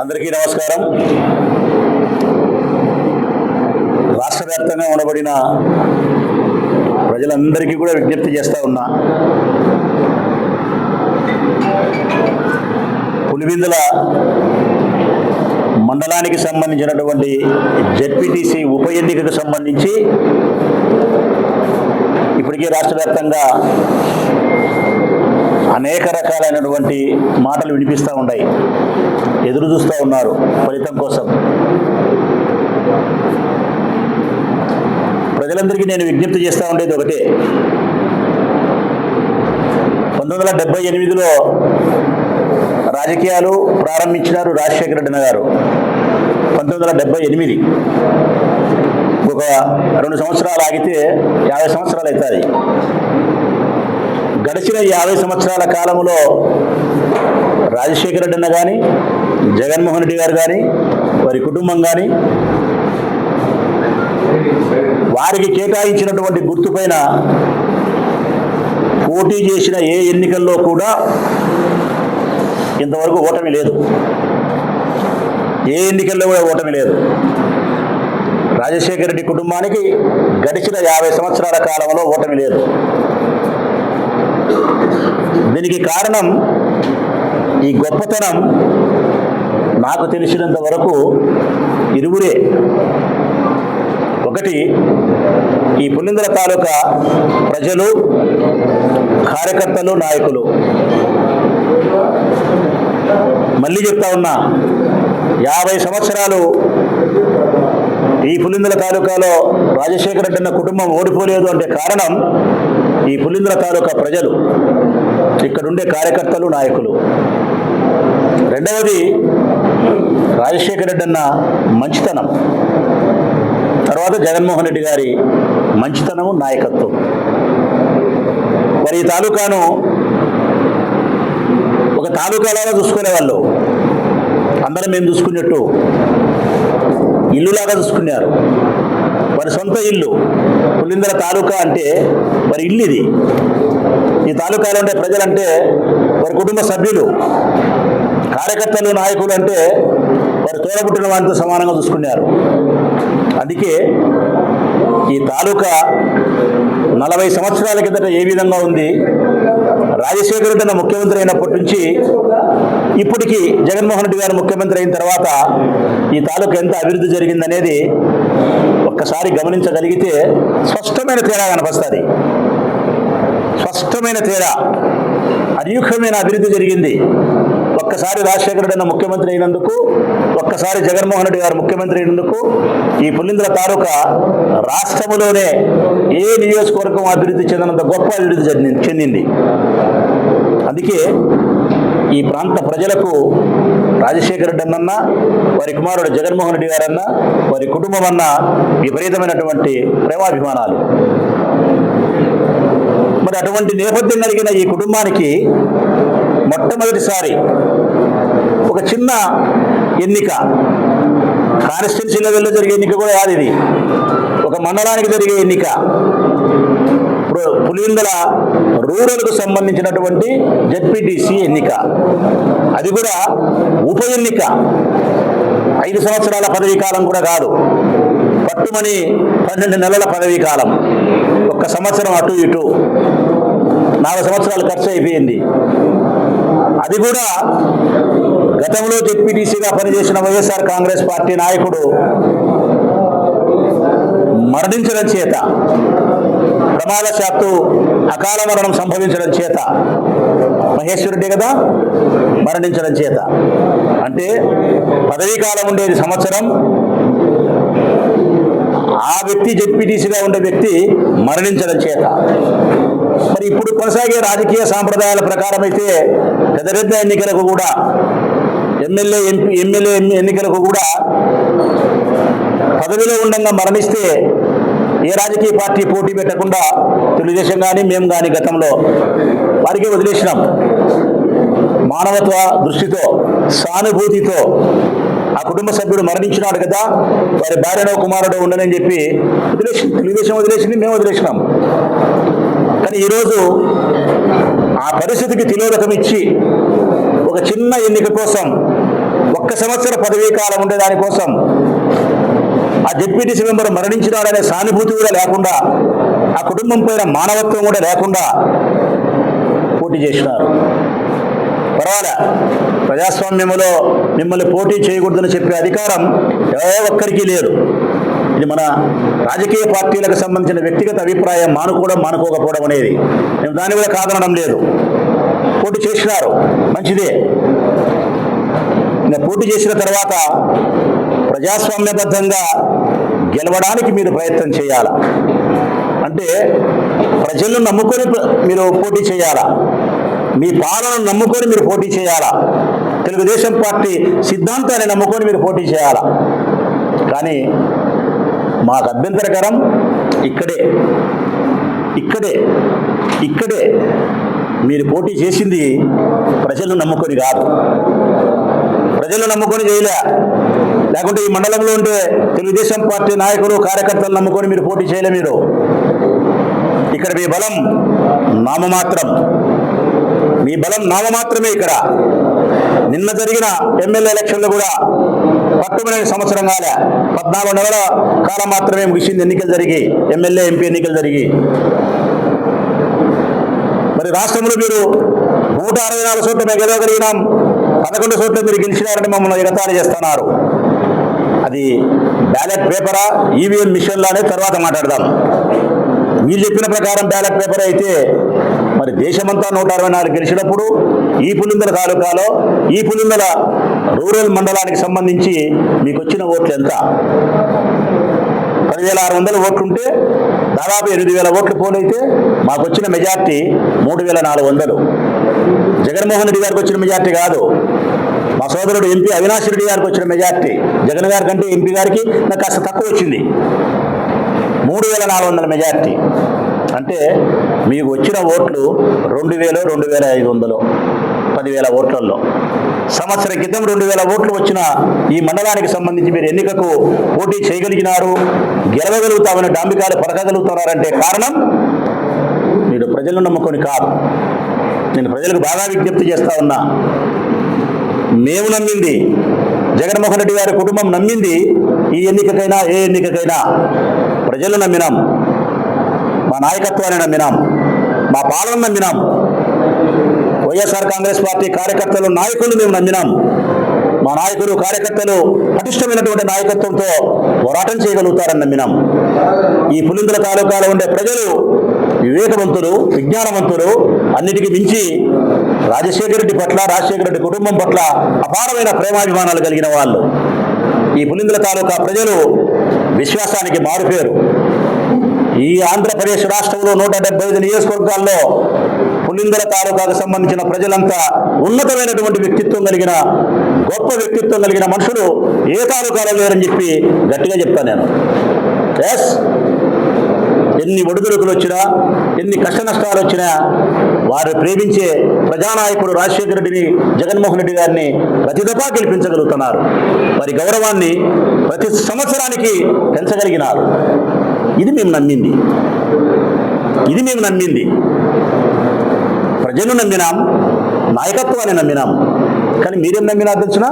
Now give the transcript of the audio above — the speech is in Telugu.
అందరికీ నమస్కారం. రాష్ట్ర వ్యాప్తంగా ఉండబడిన ప్రజలందరికీ కూడా విజ్ఞప్తి చేస్తూ ఉన్నా. పులివిందుల మండలానికి సంబంధించినటువంటి జెడ్పీటీసీ ఉప ఎన్నికకు సంబంధించి ఇప్పటికే రాష్ట్ర వ్యాప్తంగా అనేక రకాలైనటువంటి మాటలు వినిపిస్తూ ఉన్నాయి. ఎదురు చూస్తూ ఉన్నారు ఫలితం కోసం. ప్రజలందరికీ నేను విజ్ఞప్తి చేస్తూ ఉండేది ఒకటే. పంతొమ్మిది వందల డెబ్బై ఎనిమిదిలో రాజకీయాలు ప్రారంభించినారు రాజశేఖర రెడ్డి గారు పంతొమ్మిది వందల డెబ్బై ఎనిమిది ఒక రెండు సంవత్సరాలు ఆగితే యాభై సంవత్సరాలు అవుతుంది గడిచిన యాభై సంవత్సరాల కాలంలో రాజశేఖర రెడ్డి కానీ జగన్మోహన్ రెడ్డి గారు కానీ వారి కుటుంబం కానీ వారికి కేటాయించినటువంటి గుర్తుపైన పోటీ చేసిన ఏ ఎన్నికల్లో కూడా ఇంతవరకు ఓటమి లేదు. ఏ ఎన్నికల్లో కూడా ఓటమి లేదు. రాజశేఖర రెడ్డి కుటుంబానికి గడిచిన యాభై సంవత్సరాల కాలంలో ఓటమి లేదు. దీనికి కారణం ఈ గొప్పతనం నాకు తెలిసినంత వరకు ఇరువురే. ఒకటి ఈ పులిందర తాలూకా ప్రజలు కార్యకర్తలు నాయకులు. మళ్ళీ చెప్తా ఉన్నా యాభై సంవత్సరాలు ఈ పులిందుల తాలూకాలో రాజశేఖర రెడ్డి అన్న కుటుంబం ఓడిపోలేదు అంటే కారణం ఈ పులిందుల తాలూకా ప్రజలు. ఇక్కడుండే కార్యకర్తలు నాయకులు. రెండవది రాజశేఖర రెడ్డి అన్న మంచితనం. తర్వాత జగన్మోహన్ రెడ్డి గారి మంచితనము నాయకత్వం. మరి ఈ తాలూకాను ఒక తాలూకాలాగా చూసుకునే వాళ్ళు అందరం మేము చూసుకున్నట్టు? ఇల్లులాగా చూసుకున్నారు. వారి సొంత ఇల్లు పులిందర తాలూకా అంటే వారి ఇల్లు ఇది. ఈ తాలూకాలో ఉండే ప్రజలంటే వారి కుటుంబ సభ్యులు కార్యకర్తలు నాయకులు అంటే వారు తోడబుట్టిన వారితో సమానంగా చూసుకున్నారు. అందుకే ఈ తాలూకా నలభై సంవత్సరాల కిందట ఏ విధంగా ఉంది రాజశేఖర రెడ్డి ముఖ్యమంత్రి అయినప్పటి నుంచి ఇప్పటికి జగన్మోహన్ రెడ్డి గారు ముఖ్యమంత్రి అయిన తర్వాత ఈ తాలూకా ఎంత అభివృద్ధి జరిగిందనేది ఒక్కసారి గమనించగలిగితే స్పష్టమైన తేడా కనిపిస్తుంది స్పష్టమైన తేడా. అనూహ్యమైన అభివృద్ధి జరిగింది. ఒక్కసారి రాజశేఖర రెడ్డి ముఖ్యమంత్రి అయినందుకు ఒక్కసారి జగన్మోహన్ రెడ్డి గారు ముఖ్యమంత్రి అయినందుకు ఈ పులింద్ర తాలూకా రాష్ట్రములోనే ఏ నియోజకవర్గం అభివృద్ధి చెందినంత గొప్ప అభివృద్ధి చెంది- చెందింది. అందుకే ఈ ప్రాంత ప్రజలకు రాజశేఖర రెడ్డి అన్న వారి కుమారుడు జగన్మోహన్ రెడ్డి గారన్న వారి కుటుంబం అన్న విపరీతమైనటువంటి ప్రేమాభిమానాలు. మరి అటువంటి నేపథ్యం కలిగిన ఈ కుటుంబానికి మొట్టమొదటిసారి ఒక చిన్న ఎన్నిక. కాన్స్టిట్యున్సీ లెవెల్లో జరిగే ఎన్నిక కూడా కాదు ఇది. ఒక మండలానికి జరిగే ఎన్నిక. ఇప్పుడు పులివెందుల రూరల్కు సంబంధించినటువంటి జడ్పీటీసీ ఎన్నిక. అది కూడా ఉప ఎన్నిక. ఐదు సంవత్సరాల పదవీ కాలం కూడా కాదు. పట్టుమని పన్నెండు నెలల పదవీ కాలం. ఒక్క సంవత్సరం అటు ఇటు. నాలుగు సంవత్సరాలు ఖర్చు అయిపోయింది. అది కూడా గతంలో జెడ్పీటీసీగా పనిచేసిన వైఎస్ఆర్ కాంగ్రెస్ పార్టీ నాయకుడు మరణించడం చేత ప్రమాదశాత్తు అకాల మరణం సంభవించడం చేత మహేశ్వరుడే కదా మరణించడం చేత. అంటే పదవీకాలం ఉండేది సంవత్సరం ఆ వ్యక్తి జెడ్పీటీసీగా ఉండే వ్యక్తి మరణించడం చేత. మరి ఇప్పుడు కొనసాగే రాజకీయ సాంప్రదాయాల ప్రకారం అయితే పెద్ద పెద్ద ఎన్నికలకు కూడా ఎమ్మెల్యే ఎంపీ ఎమ్మెల్యే ఎన్నికలకు కూడా పదవిలో ఉండగా మరణిస్తే ఏ రాజకీయ పార్టీ పోటీ పెట్టకుండా తెలుగుదేశం కానీ మేము కానీ గతంలో వారికి వదిలేసినాం. మానవత్వ దృష్టితో సానుభూతితో ఆ కుటుంబ సభ్యుడు మరణించినాడు కదా వారి భార్యనో కుమారుడో ఉండనని చెప్పి వదిలేసి తెలుగుదేశం వదిలేసింది మేము వదిలేసినాం. కానీ ఈరోజు ఆ పరిస్థితికి తిలోదకం ఇచ్చి ఒక చిన్న ఎన్నిక కోసం ఒక్క సంవత్సర పదవీ కాలం ఉండే దానికోసం ఆ జెడ్పీటీసీ మెంబర్ మరణించినాడనే సానుభూతి కూడా లేకుండా ఆ కుటుంబం పైన మానవత్వం కూడా లేకుండా పోటీ చేసినారు. పర్వాలే ప్రజాస్వామ్యంలో మిమ్మల్ని పోటీ చేయకూడదని చెప్పే అధికారం ఏ ఒక్కరికి లేదు. ఇది మన రాజకీయ పార్టీలకు సంబంధించిన వ్యక్తిగత అభిప్రాయం మానుకోవడం మానుకోకపోవడం అనేది. మేము దాన్ని కూడా కాదనడం లేదు. పోటీ చేసినారు. మంచిదే. పోటీ చేసిన తర్వాత ప్రజాస్వామ్యబద్ధంగా గెలవడానికి మీరు ప్రయత్నం చేయాల? అంటే ప్రజలను నమ్ముకొని మీరు పోటీ చేయాలా? మీ పాలనను నమ్ముకొని మీరు పోటీ చేయాలా? తెలుగుదేశం పార్టీ సిద్ధాంతాన్ని నమ్ముకొని మీరు పోటీ చేయాలా? కానీ మాకు అభ్యంతరకరం ఇక్కడే ఇక్కడే ఇక్కడే మీరు పోటీ చేసింది ప్రజలను నమ్ముకొని కాదు. ప్రజలు నమ్ముకొని చేయలే. లేకుంటే ఈ మండలంలో ఉంటే తెలుగుదేశం పార్టీ నాయకులు కార్యకర్తలు నమ్ముకొని మీరు పోటీ చేయలే మీరు. ఇక్కడ మీ బలం నామమాత్రం. మీ బలం నామమాత్రమే ఇక్కడ. నిన్న జరిగిన ఎమ్మెల్యే ఎలక్షన్లు కూడా పట్టుమని సంవత్సరం కాలే. పద్నాలుగు నెలల కాలం మాత్రమే ముగిసింది ఎన్నికలు జరిగి ఎమ్మెల్యే ఎంపీ ఎన్నికలు జరిగి. మరి రాష్ట్రంలో మీరు నూట అరవై నాలుగు చోట్ల మేము గెలవగలిగినాం పదకొండు చోట్ల మీరు గెలిచినారని మమ్మల్ని ఎగతాళి చేస్తున్నారు. అది బ్యాలెట్ పేపరా ఈవీఎం మిషన్లా అనేది తర్వాత మాట్లాడదాం. మీరు చెప్పిన ప్రకారం బ్యాలెట్ పేపర్ అయితే మరి దేశమంతా నూట అరవై నాలుగు గెలిచినప్పుడు ఈ పులిందల తాలూకాలో ఈ పులిందల రూరల్ మండలానికి సంబంధించి మీకు వచ్చిన ఓట్లు ఎంత? పదివేల ఆరు వందల ఓట్లుంటే దాదాపు ఎనిమిది వేల ఓట్లు పోలైతే మాకు వచ్చిన మెజార్టీ మూడు వేల నాలుగు వందలు. జగన్మోహన్ రెడ్డి గారికి వచ్చిన మెజార్టీ కాదు. మా సోదరుడు ఎంపీ అవినాష్ రెడ్డి గారికి వచ్చిన మెజార్టీ. జగన్ గారి కంటే ఎంపీ గారికి నాకు కాస్త తక్కువ వచ్చింది. మూడు వేల నాలుగు వందల మెజార్టీ. అంటే మీకు వచ్చిన ఓట్లు రెండు వేలు రెండు వేల ఐదు వందలు పదివేల ఓట్లలో సంవత్సరం క్రితం రెండు వేల ఓట్లు వచ్చిన ఈ మండలానికి సంబంధించి మీరు ఎన్నికకు పోటీ చేయగలిగినారు గెలవగలుగుతామని డాంబికాలు పలకగలుగుతున్నారంటే కారణం మీరు ప్రజలను నమ్ముకొని కాదు. నేను ప్రజలకు బాగా విజ్ఞప్తి చేస్తా ఉన్నా. మేము నమ్మింది జగన్మోహన్ రెడ్డి గారి కుటుంబం నమ్మింది ఈ ఎన్నికకైనా ఏ ఎన్నికకైనా ప్రజలు నమ్మినాం మా నాయకత్వాన్ని నమ్మినాం మా పాలన నమ్మినాం. వైఎస్ఆర్ కాంగ్రెస్ పార్టీ కార్యకర్తలు నాయకులు మేము నమ్మినాం. మా నాయకులు కార్యకర్తలు పటిష్టమైనటువంటి నాయకత్వంతో పోరాటం చేయగలుగుతారని నమ్మినాం. ఈ పులిందుల తాలూకాలో ఉండే ప్రజలు వివేకవంతుడు విజ్ఞానవంతుడు అన్నిటికీ మించి రాజశేఖర రెడ్డి పట్ల రాజశేఖర రెడ్డి కుటుంబం పట్ల అపారమైన ప్రేమాభిమానాలు కలిగిన వాళ్ళు. ఈ పులిందుల తాలూకా ప్రజలు విశ్వాసానికి మారుపేరు. ఈ ఆంధ్రప్రదేశ్ రాష్ట్రంలో నూట డెబ్బై ఐదు నియోజకవర్గాల్లో పులిందల తాలూకాకు సంబంధించిన ప్రజలంతా ఉన్నతమైనటువంటి వ్యక్తిత్వం కలిగిన గొప్ప వ్యక్తిత్వం కలిగిన మనుషులు ఏ తాలూకాలో లేరని చెప్పి గట్టిగా చెప్తాను నేను. ఎస్ ఎన్ని ఒడిదుడుకులు వచ్చినా ఎన్ని కష్ట నష్టాలు వచ్చినా వారు ప్రేమించే ప్రజానాయకుడు రాజశేఖర రెడ్డిని జగన్మోహన్ రెడ్డి గారిని ప్రతి దఫా గెలిపించగలుగుతున్నారు. వారి గౌరవాన్ని ప్రతి సంవత్సరానికి పెంచగలిగినారు. ఇది మేము నమ్మింది. ఇది మేము నమ్మింది. ప్రజలు నమ్మినాం నాయకత్వాన్ని నమ్మినాం. కానీ మీరేం నమ్మినా తెలిసిన?